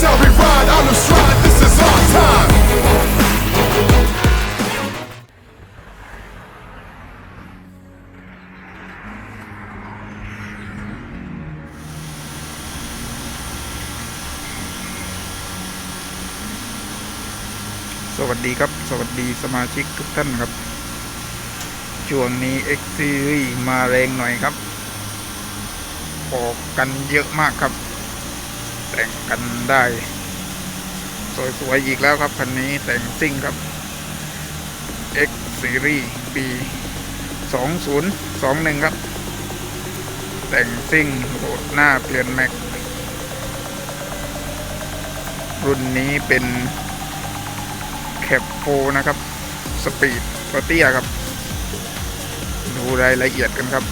is how we ride. On the stride, this is our time. สวัสดีครับ สวัสดีสมาชิกทุกท่านครับ ช่วงนี้ X Series มาแรงหน่อยครับ ออกกันเยอะมากครับ แต่งกันได้ สวยๆอีกแล้วครับคันนี้แต่งซิ่งครับ X Series ปี 2021 ครับ แต่งซิ่งโหลดหน้าเปลี่ยนแม็ก รุ่นนี้เป็นแคปโฟนะครับ สปีดกเตี้ยครับ ดูรายละเอียดกันครับ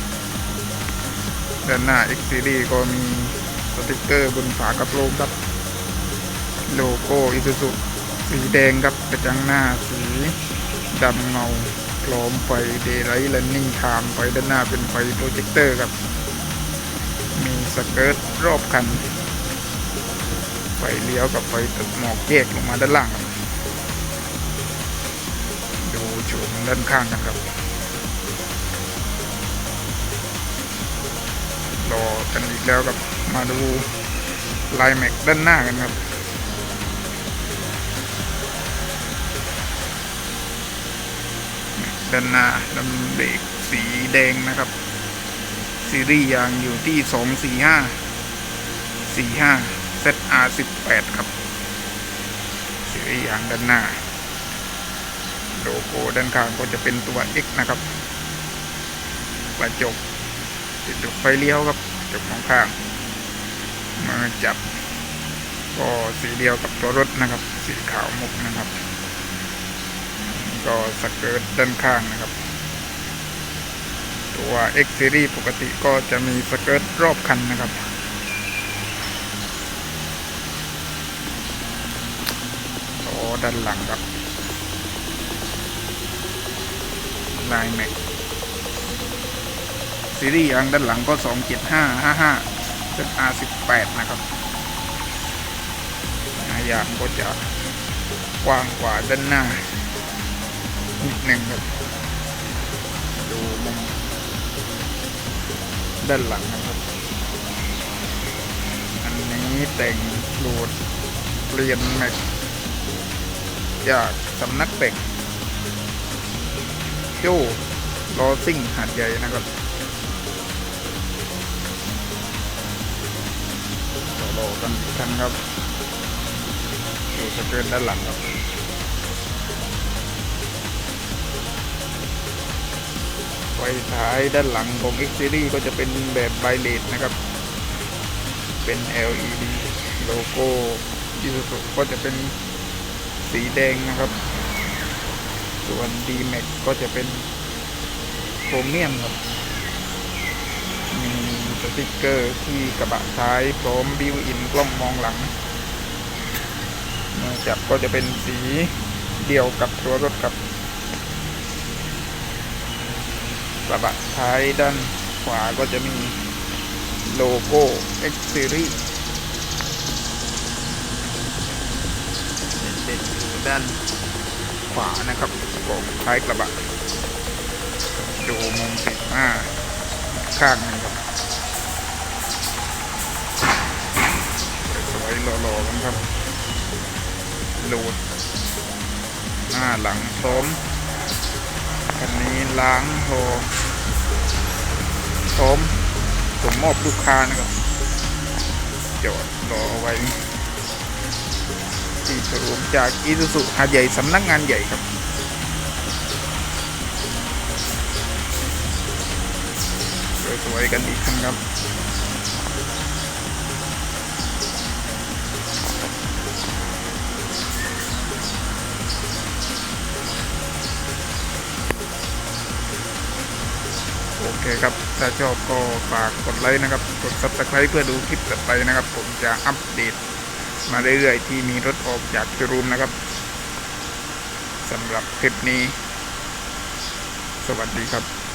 ด้านหน้า X Series ก็มี สติกเกอร์บนฝากระโปรงครับ โลโก้อิซูซุสีแดงครับกระจังหน้าสีดำเงาพร้อมไฟเดย์ไลท์และนิ่งไทม์ไฟด้านหน้าเป็นไฟโปรเจคเตอร์ครับ มีสเกิร์ตรอบคัน ไฟเลี้ยวกับไฟตัดหมอกแยกลงมาด้านล่างครับดูโฉมด้านข้างกันครับรอกันอีกแล้วครับ มาดูลายแม็กด้านหน้ากันครับ ด้านหน้าดำเบรกสีแดงนะครับ ซีรีส์ยางอยู่ที่สองสี่ห้าสี่ห้า ZR สิบแปดครับ ซีรีส์ยางด้านหน้าโลโก้ด้านข้างก็จะเป็นตัว X นะครับกระจกติดจกไฟเลี้ยวครับกระจกของข้าง มาจับ ก็สีเดียวกับตัวรถนะครับ สีขาวมุกนะครับ ก็สเกิร์ตด้านข้างนะครับ ตัว X Series ปกติก็จะมีสเกิร์ตรอบคันนะครับโอ้ด้านหลังครับลายแม็กซีรีส์ยางด้านหลังก็27555เป็น R18 นะครับยางก็จะกว้างกว่าด้านหน้านิดหนึ่งครับ ดูมุมด้านหลังนะครับ อันนี้แต่งโหลดเปลี่ยนแม็กจากสำนักแต่งโจ้ลอซิ่งหาดใหญ่นะครับ กันอีกครั้งครับดูสเกิร์ตด้านหลังครับไฟท้ายด้านหลังของ X Series ก็จะเป็นแบบไบเลตนะครับ เป็น LED โลโก้อิซูซุก็จะเป็นสีแดงนะครับ ส่วน D Max ก็จะเป็นโครเมียมครับ สติกเกอร์ที่กระบะท้ายพร้อมบิวอินกล้องมองหลังจับก็จะเป็นสีเดียวกับตัวรถกับ กระบะท้ายด้านขวาก็จะมีโลโก้ X Series เด่นๆอยู่ด้านขวานะครับของท้ายกระบะดูมุมติดหน้าข้างนึงครับสวยๆ หล่อๆกันครับโหลดหน้าหลังพร้อมคันนี้ล้างโทพร้อมส่งมอบลูกค้านะครับจอดรอไว้ที่โชว์รูมจากอีซูซุหาดใหญ่สำนักงานใหญ่ครับสวยๆกันอีกครั้งครับ โอเคครับ ถ้าชอบก็ฝากกดไลค์นะครับ กด subscribe เพื่อดูคลิปต่อไปนะครับ ผมจะอัปเดตมาเรื่อยๆที่มีรถออกจากชรูมนะครับสำหรับคลิปนี้ สวัสดีครับ